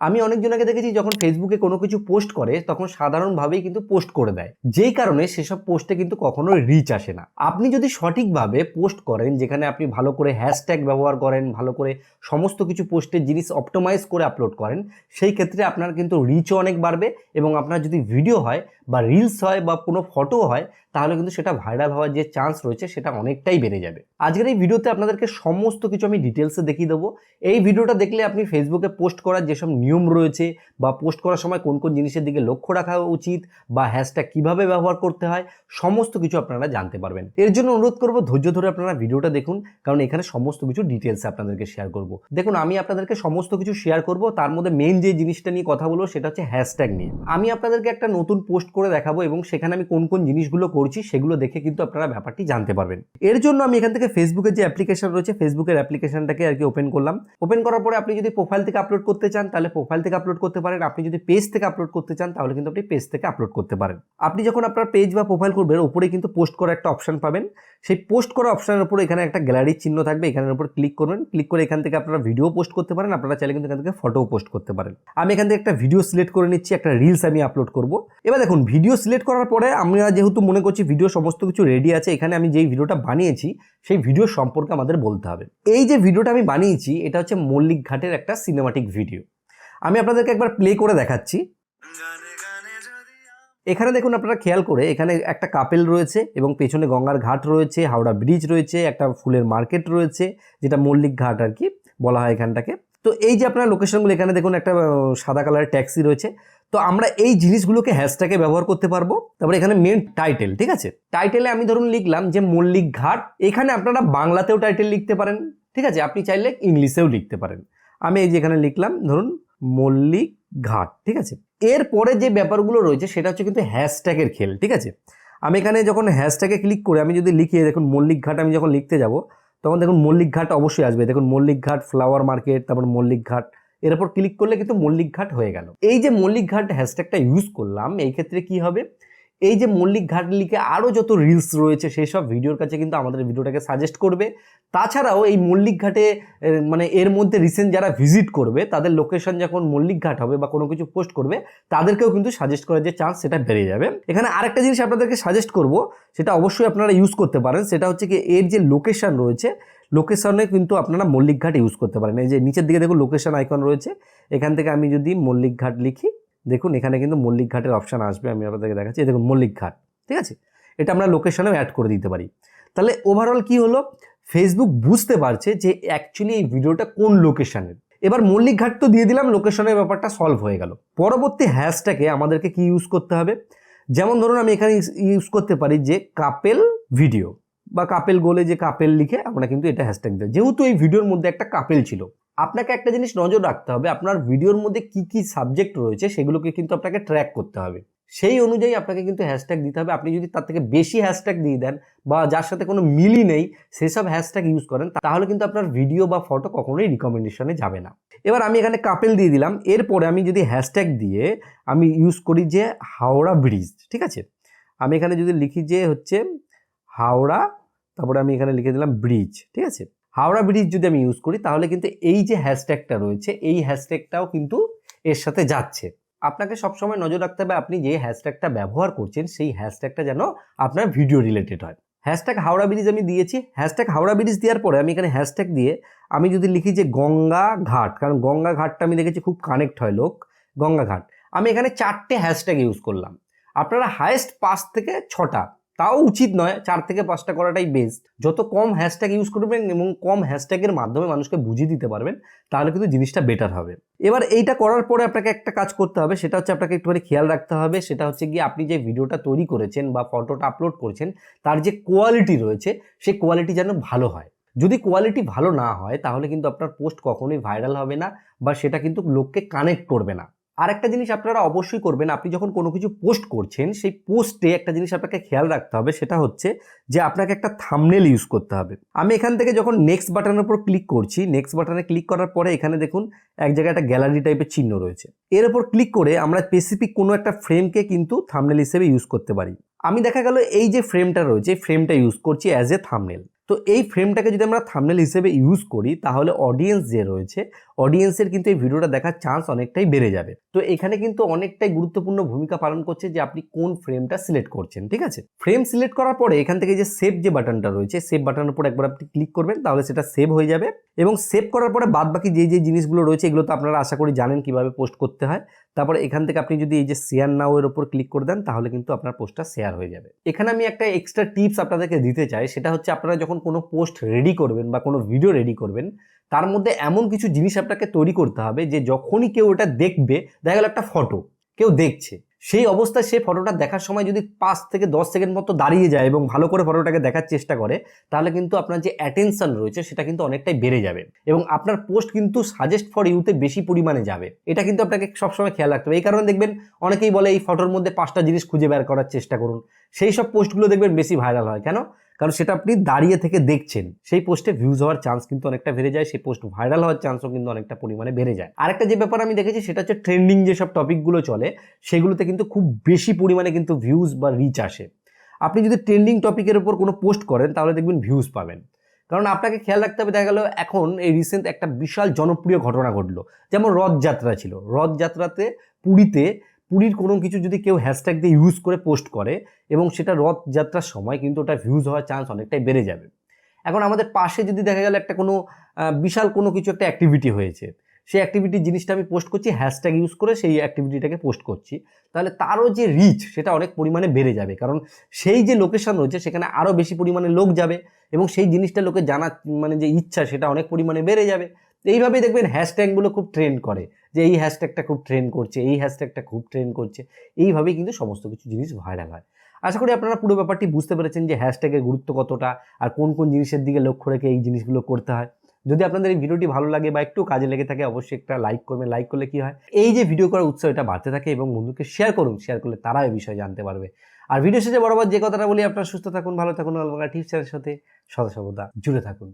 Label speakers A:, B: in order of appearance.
A: আমি অনেকজনকে দেখেছি যখন ফেসবুকে কোনো কিছু পোস্ট করে, তখন সাধারণভাবেই কিন্তু পোস্ট করে দেয়। যেই কারণে সেসব পোস্টে কিন্তু কখনো রিচ আসে না। আপনি যদি সঠিকভাবে পোস্ট করেন, যেখানে আপনি ভালো করে হ্যাশট্যাগ ব্যবহার করেন, ভালো করে সমস্ত কিছু পোস্টের জিনিস অপটোমাইজ করে আপলোড করেন, সেই ক্ষেত্রে আপনার কিন্তু রিচও অনেক বাড়বে এবং আপনার যদি ভিডিও হয় বা রিলস হয় বা কোনো ফটো হয়, তাহলে কিন্তু সেটা ভাইরাল হওয়ার যে চান্স রয়েছে সেটা অনেকটাই বেড়ে যাবে। আজকের এই ভিডিওতে আপনাদেরকে সমস্ত কিছু আমি ডিটেলসে দেখিয়ে দেবো। এই ভিডিওটা দেখলে আপনি ফেসবুকে পোস্ট করার যেসব নিয়ম রয়েছে বা পোস্ট করার সময় কোন কোন জিনিসের দিকে লক্ষ্য রাখা উচিত বা হ্যাশট্যাগ কীভাবে ব্যবহার করতে হয়, সমস্ত কিছু আপনারা জানতে পারবেন। এর জন্য অনুরোধ করব, ধৈর্য ধরে আপনারা ভিডিওটা দেখুন, কারণ এখানে সমস্ত কিছু ডিটেলসে আপনাদেরকে শেয়ার করব। দেখুন, আমি আপনাদেরকে সমস্ত কিছু শেয়ার করব, তার মধ্যে মেইন যে জিনিসটা নিয়ে কথা বলব সেটা হচ্ছে হ্যাশট্যাগ নিয়ে। আমি আপনাদেরকে একটা নতুন পোস্ট করে দেখাবো এবং সেখানে আমি কোন কোন জিনিসগুলো করছি সেগুলো দেখে কিন্তু আপনারা ব্যাপারটি জানতে পারবেন। এর জন্য আমি এখান থেকে ফেসবুকের যে অ্যাপ্লিকেশন রয়েছে ফেসবুকের অ্যাপ্লিকেশনটাকে আর কি ওপেন করলাম। ওপেন করার পরে আপনি যদি প্রোফাইল থেকে আপলোড করতে চান, তাহলে প্রোফাইল থেকে আপলোড করতে পারেন। আপনি যদি পেজ থেকে আপলোড করতে চান, তাহলে কিন্তু আপনি পেজ থেকে আপলোড করতে পারেন। আপনি যখন আপনার পেজ বা প্রোফাইল করবেন, উপরে কিন্তু পোস্ট করার একটা অপশন পাবেন। সেই পোস্ট করা অপশনের উপরে এখানে একটা গ্যালারির চিহ্ন থাকবে। এখানের উপর ক্লিক করবেন। ক্লিক করে এখান থেকে আপনারা ভিডিও পোস্ট করতে পারেন। আপনারা চাইলে কিন্তু এখান থেকে ফটোও পোস্ট করতে পারেন। আমি এখান থেকে একটা ভিডিও সিলেক্ট করে নিচ্ছি। একটা রিলস আমি আপলোড করব। এবার দেখুন ভিডিও সিলেক্ট করার পরে আমরা যেহেতু মনে করছি ভিডিও সমস্ত কিছু রেডি আছে, এখানে আমি যেই ভিডিওটা বানিয়েছি, সেই ভিডিও সম্পর্কে আমাদের বলতে হবে। এই যে ভিডিওটা আমি বানিয়েছি, এটা হচ্ছে মল্লিক ঘাটের একটা সিনেমাটিক ভিডিও আমি আপনাদেরকে একবার প্লে করে দেখাচ্ছি। এখানে দেখুন আপনারা খেয়াল করে, এখানে একটা কাপেল রয়েছে এবং পেছনে গঙ্গার ঘাট রয়েছে, হাওড়া ব্রিজ রয়েছে, একটা ফুলের মার্কেট রয়েছে, যেটা মল্লিক ঘাট আর কি বলা হয় এখানটাকে। তো এই যে আপনার লোকেশনগুলো এখানে দেখুন একটা সাদা কালারের ট্যাক্সি রয়েছে। তো আমরা এই জিনিসগুলোকে হ্যাশট্যাগে ব্যবহার করতে পারব। তারপরে এখানে মেন টাইটেল ঠিক আছে? টাইটেলে আমি ধরুন লিখলাম যে মল্লিক ঘাট। এখানে আপনারা বাংলাতেও টাইটেল লিখতে পারেন, ঠিক আছে? আপনি চাইলে ইংলিশেও লিখতে পারেন। আমি এই যে এখানে লিখলাম, ধরুন মল্লিক ঘাট, ঠিক আছে? এরপরে যে ব্যাপারগুলো রয়েছে, সেটা হচ্ছে কিন্তু হ্যাশট্যাগের খেল, ঠিক আছে? আমি এখানে যখন হ্যাশট্যাগে ক্লিক করে, আমি যদি লিখি, দেখুন মল্লিক ঘাট আমি যখন লিখতে যাব, তখন দেখুন মল্লিক ঘাট অবশ্যই আসবে। দেখুন মল্লিক ঘাট ফ্লাওয়ার মার্কেট তারপর মল্লিক ঘাট এর উপর ক্লিক করলে কিন্তু মল্লিক ঘাট হয়ে গেল। এই যে মল্লিক ঘাট হ্যাশট্যাগটা ইউজ করলাম, এই ক্ষেত্রে কি হবে? এই যে মল্লিক ঘাট লিখে আরও যত রিলস রয়েছে, সেই সব ভিডিওর কাছে কিন্তু আমাদের ভিডিওটাকে সাজেস্ট করবে। তাছাড়াও এই মল্লিক ঘাটে মানে এর মধ্যে রিসেন্ট যারা ভিজিট করবে, তাদের লোকেশন যখন মল্লিক ঘাট হবে বা কোনো কিছু পোস্ট করবে, তাদেরকেও কিন্তু সাজেস্ট করার যে চান্স সেটা বেড়ে যাবে। এখানে আরেকটা জিনিস আপনাদেরকে সাজেস্ট করব, সেটা অবশ্যই আপনারা ইউজ করতে পারেন। সেটা হচ্ছে কি, এর যে লোকেশন রয়েছে লোকেশনে কিন্তু আপনারা মল্লিকঘাট ইউজ করতে পারেন। এই যে নিচের দিকে দেখুন লোকেশন আইকন রয়েছে। এখান থেকে আমি যদি মল্লিকঘাট লিখি, দেখুন এখানে কিন্তু মল্লিকঘাটের অপশান আসবে, আমি আপনাদেরকে দেখাচ্ছি। দেখুন মল্লিকঘাট ঠিক আছে? এটা আমরা লোকেশনেও অ্যাড করে দিতে পারি। তাহলে ওভারঅল কি হলো? ফেসবুক বুঝতে পারছে যে অ্যাকচুয়ালি এই ভিডিওটা কোন লোকেশনের এবার মল্লিকঘাট তো দিয়ে দিলাম লোকেশনের ব্যাপারটা সলভ হয়ে গেল। পরবর্তী হ্যাশট্যাগে আমাদেরকে কি ইউজ করতে হবে? যেমন ধরুন আমি এখানে ইউজ করতে পারি যে কাপেল ভিডিও বা কাপেল গোলে যে কাপেল লিখে আমরা কিন্তু এটা হ্যাশট্যাগ দিই। যেহেতু এই ভিডিওর মধ্যে একটা কাপেল ছিল, আপনাকে একটা জিনিস নজর রাখতে হবে, আপনার ভিডিওর মধ্যে কি কি সাবজেক্ট রয়েছে সেগুলোকে কিন্তু আপনাকে ট্র্যাক করতে হবে। সেই অনুযায়ী আপনাকে কিন্তু হ্যাশট্যাগ দিতে হবে। আপনি যদি তার থেকে বেশি হ্যাশট্যাগ দিয়ে দেন বা যার সাথে কোনো মিলই নেই, সেসব হ্যাশট্যাগ ইউজ করেন তাহলে কিন্তু আপনার ভিডিও বা ফটো কখনোই রিকমেন্ডেশনে যাবে না। এবার আমি এখানে কাপেল দিয়ে দিলাম। এরপরে আমি যদি হ্যাশট্যাগ দিয়ে আমি ইউজ করি যে হাওড়া ব্রিজ ঠিক আছে? আমি এখানে যদি লিখি যে হচ্ছে হাওড়া, তারপরে আমি এখানে লিখে দিলাম ব্রিজ ঠিক আছে? হাওড়া ব্রিজ যদি আমি ইউজ করি, তাহলে কিন্তু এই যে হ্যাশট্যাগটা রয়েছে, এই হ্যাশট্যাগটাও কিন্তু এর সাথে যাচ্ছে। আপনাকে সবসময় নজর রাখতে হবে, আপনি যে হ্যাশট্যাগটা ব্যবহার করছেন, সেই হ্যাশট্যাগটা যেন আপনার ভিডিও রিলেটেড হয়। হ্যাশট্যাগ হাওড়া ব্রিজ আমি দিয়েছি হ্যাশট্যাগ হাওড়া ব্রিজ দেওয়ার পরে আমি এখানে হ্যাশট্যাগ দিয়ে আমি যদি লিখি যে গঙ্গা ঘাট, কারণ গঙ্গা ঘাটটা আমি দেখেছি খুব কানেক্ট হয় লোক, গঙ্গা ঘাট। আমি এখানে চারটে হ্যাশট্যাগ ইউজ করলাম। আপনারা হায়েস্ট পাঁচ থেকে ছটা তাও উচিত নয় চার থেকে পাঁচটা করাটাই বেস্ট যত কম হ্যাশট্যাগ ইউজ করবেন এবং কম হ্যাশট্যাগের মাধ্যমে মানুষকে বুঝিয়ে দিতে পারবেন, তাহলে কিন্তু জিনিসটা বেটার হবে। এবার এইটা করার পরে আপনাকে একটা কাজ করতে হবে, সেটা হচ্ছে আপনাকে একটুখানি খেয়াল রাখতে হবে, সেটা হচ্ছে গিয়ে আপনি যে ভিডিওটা তৈরি করেছেন বা ফটোটা আপলোড করেছেন, তার যে কোয়ালিটি রয়েছে, সেই কোয়ালিটি যেন ভালো হয়। যদি কোয়ালিটি ভালো না হয়, তাহলে কিন্তু আপনার পোস্ট কখনোই ভাইরাল হবে না বা সেটা কিন্তু লোককে কানেক্ট করবে না। আর একটা জিনিস আপনারা অবশ্যই করবেন, আপনি যখন কোনো কিছু পোস্ট করছেন, সেই পোস্টে একটা জিনিস আপনাকে খেয়াল রাখতে হবে, সেটা হচ্ছে যে আপনাকে একটা থামনেল ইউজ করতে হবে। আমি এখান থেকে যখন নেক্সট বাটনের উপর ক্লিক করছি নেক্সট বাটনে ক্লিক করার পরে এখানে দেখুন এক জায়গায় একটা গ্যালারি টাইপের চিহ্ন রয়েছে। এর উপর ক্লিক করে আমরা স্পেসিফিক কোনো একটা ফ্রেমকে কিন্তু থামনেল হিসেবে ইউজ করতে পারি। আমি দেখা গেল এই যে ফ্রেমটা রয়েছে ফ্রেমটা ইউজ করছি অ্যাজ এ থামনেল তো এই ফ্রেমটাকে যদি আমরা থামনেল হিসেবে ইউজ করি, তাহলে অডিয়েন্স যে রয়েছে অডিয়েন্সের কিন্তু এই ভিডিওটা দেখার চান্স অনেকটাই বেড়ে যাবে। তো এখানে কিন্তু অনেকটাই গুরুত্বপূর্ণ ভূমিকা পালন করছে যে আপনি কোন ফ্রেমটা সিলেক্ট করছেন, ঠিক আছে? ফ্রেম সিলেক্ট করার পরে এখান থেকে যে সেভ যে বাটনটা রয়েছে সেভ বাটনের উপর একবার আপনি ক্লিক করবেন, তাহলে সেটা সেভ হয়ে যাবে। এবং সেভ করার পরে বাদ বাকি যে যে জিনিসগুলো রয়েছে, এগুলো তো আপনারা আশা করি জানেন কীভাবে পোস্ট করতে হয়। তারপরে এখান থেকে আপনি যদি এই যে শেয়ার নাও এর উপর ক্লিক করে দেন, তাহলে কিন্তু আপনার পোস্টটা শেয়ার হয়ে যাবে। এখানে আমি একটা এক্সট্রা টিপস আপনাদেরকে দিতে চাই, সেটা হচ্ছে আপনারা যখন কোনো পোস্ট রেডি করবেন বা কোনো ভিডিও রেডি করবেন তার মধ্যে এমন কিছু জিনিস আপনাকে তৈরি করতে হবে যে যখনই কেউ ওটা দেখবে, দেখা গেল একটা ফটো, কেউ দেখছে। সেই অবস্থায় সেই ফটোটা দেখার সময় যদি পাঁচ থেকে দশ সেকেন্ড মতো দাঁড়িয়ে যায় এবং ভালো করে ফটোটাকে দেখার চেষ্টা করে, তাহলে কিন্তু আপনার যে অ্যাটেনশন রয়েছে সেটা কিন্তু অনেকটাই বেড়ে যাবে এবং আপনার পোস্ট কিন্তু সাজেস্ট ফর ইউতে বেশি পরিমাণে যাবে। এটা কিন্তু আপনাকে সবসময় খেয়াল রাখতে হবে। এই কারণে দেখবেন অনেকেই বলে এই ফটোর মধ্যে পাঁচটা জিনিস খুঁজে বের করার চেষ্টা করুন। সেই সব পোস্টগুলো দেখবেন বেশি ভাইরাল হয়। কেন? কারণ সেটা আপনি দাঁড়িয়ে থেকে দেখছেন। সেই পোস্টে ভিউজ হওয়ার চান্স কিন্তু অনেকটা বেড়ে যায়, সেই পোস্ট ভাইরাল হওয়ার চান্সও কিন্তু অনেকটা পরিমাণে বেড়ে যায়। আরেকটা যে ব্যাপার আমি দেখেছি সেটা হচ্ছে ট্রেন্ডিং যেসব টপিকগুলো চলে, সেগুলোতে কিন্তু খুব বেশি পরিমাণে কিন্তু ভিউজ বা রিচ আসে। আপনি যদি ট্রেন্ডিং টপিকের উপর কোনো পোস্ট করেন, তাহলে দেখবেন ভিউজ পাবেন। কারণ আপনাকে খেয়াল রাখতে হবে, দেখা গেল এখন এই রিসেন্ট একটা বিশাল জনপ্রিয় ঘটনা ঘটলো। যেমন রথযাত্রা ছিল। রথযাত্রাতে পুরীতে পুরীর কোনো কিছু যদি কেউ হ্যাশট্যাগ দিয়ে ইউজ করে পোস্ট করে এবং সেটা রথযাত্রার সময় কিন্তু ওটা ভিউজ হওয়ার চান্স অনেকটাই বেড়ে যাবে। এখন আমাদের পাশে যদি দেখা গেল একটা কোনো বিশাল কোনো কিছু একটা অ্যাক্টিভিটি হয়েছে, সেই অ্যাক্টিভিটির জিনিসটা আমি পোস্ট করছি হ্যাশট্যাগ ইউজ করে সেই অ্যাক্টিভিটিটাকে পোস্ট করছি, তাহলে তারও যে রিচ সেটা অনেক পরিমাণে বেড়ে যাবে। কারণ সেই যে লোকেশান রয়েছে সেখানে আরও বেশি পরিমাণে লোক যাবে এবং সেই জিনিসটা লোকে জানার মানে যে ইচ্ছা সেটা অনেক পরিমাণে বেড়ে যাবে। এইভাবেই দেখবেন হ্যাশট্যাগুলো খুব ট্রেন্ড করে, যে এই হ্যাশট্যাগটা খুব ট্রেন্ড করছে, এই হ্যাশট্যাগটা খুব ট্রেন্ড করছে, এইভাবেই কিন্তু সমস্ত কিছু জিনিস ভাইরাল হয়। আশা করি আপনারা পুরো ব্যাপারটি বুঝতে পেরেছেন যে হ্যাশট্যাগের গুরুত্ব কতটা আর কোন কোন জিনিসের দিকে লক্ষ্য রেখে এই জিনিসগুলো করতে হয়। যদি আপনাদের এই ভিডিওটি ভালো লাগে বা একটু কাজে লেগে থাকে, অবশ্যই একটা লাইক করবেন। লাইক করলে কি হয়? এই যে ভিডিও করার উৎসাহ এটা বাড়তে থাকে এবং বন্ধুকে শেয়ার করুন। শেয়ার করলে তারা এই বিষয়ে জানতে পারবে। আর ভিডিও শেষে বরাবর যে কথাটা বলি, আপনারা সুস্থ থাকুন, ভালো থাকুন অলবাঙ্গা টিপসের সাথে সদা সর্বদা জুড়ে থাকুন।